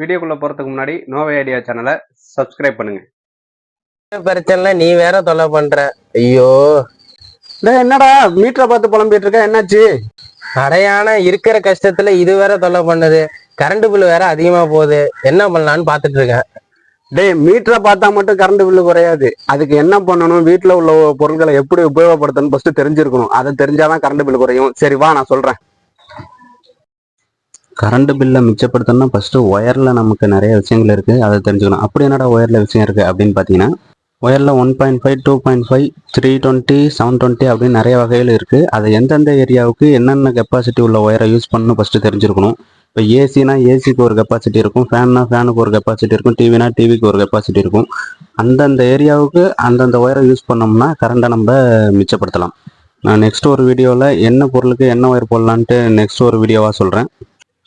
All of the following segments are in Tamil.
வீடியோக்குள்ள போறதுக்கு முன்னாடி நோவே ஐடியா சேனலை சப்ஸ்கிரைப் பண்ணுங்க. பிரச்சனை நீ வேற தொல்லை பண்ற. ஐயோ. டேய் என்னடா? மீட்டரை பார்த்து புலம்பிட்டு இருக்க என்னாச்சு? அடையான இருக்கிற கஷ்டத்துல இது வேற தொல்லை பண்ணுது. கரண்ட் பில் வேற அதிகமா போகுது. என்ன பண்ணலான்னு பாத்துட்டு இருக்கேன். டேய் மீட்டரை பார்த்தா மட்டும் கரண்ட் பில்லு குறையாது. அதுக்கு என்ன பண்ணணும்? வீட்டில் உள்ள பொருட்களை எப்படி உபயோகப்படுத்தணும் ஃபர்ஸ்ட் தெரிஞ்சிருக்கணும். அதை தெரிஞ்சாதான் கரண்ட் பில் குறையும். சரி வா நான் சொல்றேன். கரண்ட் பில்லை மிச்சப்படுத்தணும்னா ஃபஸ்ட்டு ஒயரில் நமக்கு நிறைய விஷயங்கள் இருக்குது அதை தெரிஞ்சுக்கணும். அப்படி என்னடா ஒயரில் விஷயம் இருக்குது அப்படின்னு பார்த்தீங்கன்னா ஒயரில் one point five two point five three twenty seven twenty அப்படின்னு நிறைய வகையில் இருக்குது அது எந்தெந்த ஏரியாவுக்கு என்னென்ன கெப்பாசிட்டி உள்ள ஒயரை யூஸ் பண்ணணும் ஃபஸ்ட்டு தெரிஞ்சிருக்கணும். இப்போ ஏசினா ஏசிக்கு ஒரு கெப்பாசிட்டி இருக்கும். ஃபேன்னா ஃபேனுக்கு ஒரு கெப்பாசிட்டி இருக்கும். டிவினா டிவிக்கு ஒரு கெப்பாசிட்டி இருக்கும். அந்தந்த ஏரியாவுக்கு அந்தந்த ஒயரை யூஸ் பண்ணோம்னா கரண்ட்டை நம்ம மிச்சப்படுத்தலாம். நான் நெக்ஸ்ட் ஒரு வீடியோவில் என்ன பொருளுக்கு என்ன ஒயர் போடலான்ட்டு நெக்ஸ்ட் ஒரு வீடியோவாக சொல்கிறேன்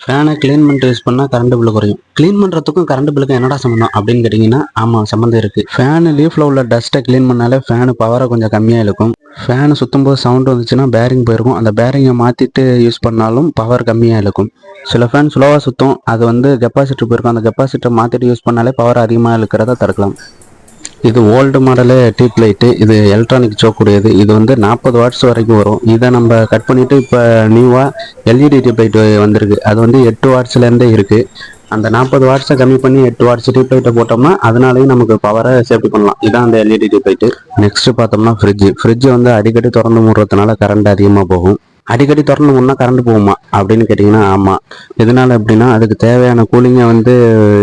ஃபேனை க்ளீன் பண்ணிட்டு யூஸ் பண்ணால் கரண்ட் பில்லு குறையும். க்ளீன் பண்ணுறதுக்கும் கரண்ட் பில்லுக்கும் என்னடா சம்மந்தம் அப்படின்னு கேட்டிங்கன்னா ஆமாம் சம்மந்தம் இருக்குது ஃபேனு லீஃபில் உள்ள டஸ்ட்டை க்ளீன் பண்ணாலே ஃபேனு பவரை கொஞ்சம் கம்மியாக இருக்கும் ஃபேனு சுற்றும் போது சவுண்டு வந்துச்சுன்னா பேரிங் போயிருக்கும். அந்த பேரிங்கை மாற்றிட்டு யூஸ் பண்ணாலும் பவர் கம்மியாக இருக்கும் சில ஃபேன் ஸ்லோவாக சுற்றும் அது வந்து கெப்பாசிட்டர் போயிருக்கும். அந்த கெப்பாசிட்டர் மாற்றிட்டு யூஸ் பண்ணாலே பவர் அதிகமாக இருக்கிறத தடுக்கலாம். இது ஓல்டு மாடலு டியூப் லைட்டு இது எலக்ட்ரானிக் சோக்குடையது இது வந்து நாற்பது வாட்ஸ் வரைக்கும் வரும். இதை நம்ம கட் பண்ணிவிட்டு இப்போ நியூவாக எல்இடி டியூப் லைட் வந்திருக்கு. அது வந்து எட்டு வாட்ஸ்லேருந்தே இருக்குது அந்த நாற்பது வாட்ஸை கம்மி பண்ணி எட்டு வாட்ஸ் டியூப் லைட்டை போட்டோம்னா அதனாலேயும் நமக்கு பவரை சேஃப்டி பண்ணலாம். இதான் அந்த எல்இடி டியூப் லைட்டு நெக்ஸ்ட் பார்த்தோம்னா ஃப்ரிட்ஜ் ஃப்ரிட்ஜ் வந்து அடிக்கடி திறந்து மூடுறதுனால கரண்ட் அதிகமாக போகும். அடிக்கடி திறந்து ஒன்றா கரண்ட் போகுமா? அப்படின்னு கேட்டிங்கன்னா ஆமாம் இதனால் அப்படின்னா அதுக்கு தேவையான கூலிங்கை வந்து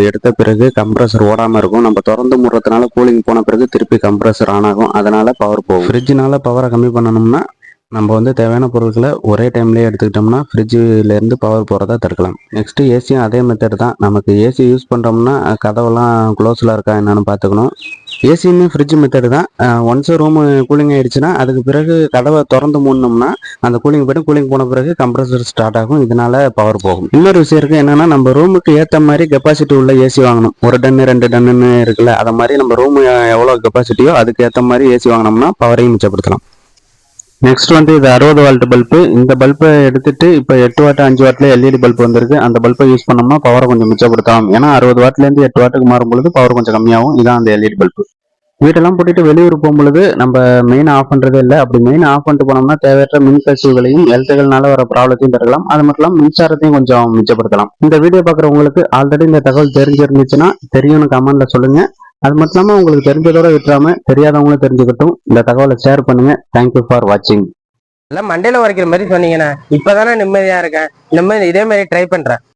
எடுத்த பிறகு கம்ப்ரஸர் ஓடாமல் இருக்கும். நம்ம திறந்து முடுறதுனால கூலிங் போன பிறகு திருப்பி கம்ப்ரஸர் ஆன் ஆகும். அதனால் பவர் போகும். ஃப்ரிட்ஜினால பவரை கம்மி பண்ணணும்னா நம்ம வந்து தேவையான பொருட்களை ஒரே டைம்லேயே எடுத்துக்கிட்டோம்னா ஃப்ரிட்ஜிலேருந்து பவர் போகிறதா தடுக்கலாம். நெக்ஸ்ட்டு ஏசியும் அதே மெத்தட் தான். நமக்கு ஏசி யூஸ் பண்ணுறோம்னா கதவெல்லாம் க்ளோஸில் இருக்கா என்னென்னு பார்த்துக்கணும். ஏசியுமே ஃப்ரிட்ஜ் மெத்தடு தான். ஒன்ஸ் ரூமு கூலிங் ஆயிடுச்சுன்னா அதுக்கு பிறகு கதவை திறந்து மூடணும்னா அந்த கூலிங் போய்ட்டு கூலிங் போன பிறகு கம்ப்ரஸர் ஸ்டார்ட் ஆகும். இதனால பவர் போகும். இன்னொரு விஷயம் இருக்கு என்னன்னா நம்ம ரூமுக்கு ஏற்ற மாதிரி கெப்பாசிட்டி உள்ள ஏசி வாங்கணும். ஒரு டன்னு ரெண்டு டன்னுன்னு இருக்குல்ல அதை மாதிரி நம்ம ரூம் எவ்வளோ கெப்பாசிட்டியோ அதுக்கு ஏற்ற மாதிரி ஏசி வாங்கினோம்னா பவரையும் மிச்சப்படுத்தலாம். நெக்ஸ்ட் வந்து இது அறுபது வால்ட் பல்பு இந்த பல்பை எடுத்துட்டு இப்போ எட்டு வாட் அஞ்சு வாட்டில் எல்இடி பல்ப் வந்திருக்கு. அந்த பல்பை யூஸ் பண்ணோம்னா பவரை கொஞ்சம் மிச்சப்படுத்தலாம். ஏன்னா அறுபது வாட்லேருந்து எட்டு வாட்டுக்கு மாறும் பொழுது பவர் கொஞ்சம் கம்மியாகும். இதான் அந்த எல்இடி பல்பு வீட்டெல்லாம் போட்டுட்டு வெளியூர் போகும்பொழுது நம்ம மெயின் ஆஃப் பண்ணுறதே இல்லை. அப்படி மெயின் ஆஃப் பண்ணிட்டு போனோம்னா தேவையற்ற மின் கசிவுகளையும் எழுத்துகள்னால வர ப்ராப்ளத்தையும் தரலாம் அது மட்டும் இல்லாமல் மின்சாரத்தையும் கொஞ்சம் மிச்சப்படுத்தலாம். இந்த வீடியோ பார்க்குறவங்களுக்கு ஆல்ரெடி இந்த தகவல் தெரிஞ்சிருந்துச்சுன்னா தெரியும்னு கமெண்ட்ல சொல்லுங்க. அது மட்டும் இல்லாமல் உங்களுக்கு தெரிஞ்சதோட விட்டுறாம தெரியாதவங்களும் தெரிஞ்சுக்கட்டும். இந்த தகவலை ஷேர் பண்ணுங்க. தேங்க்யூ ஃபார் வாட்சிங் எல்லாம் மண்டையில உரைக்கிற மாதிரி சொன்னீங்கண்ணே. இப்பதானே நிம்மதியா இருக்கேன். இந்த மாதிரி இதே மாதிரி ட்ரை பண்றேன்.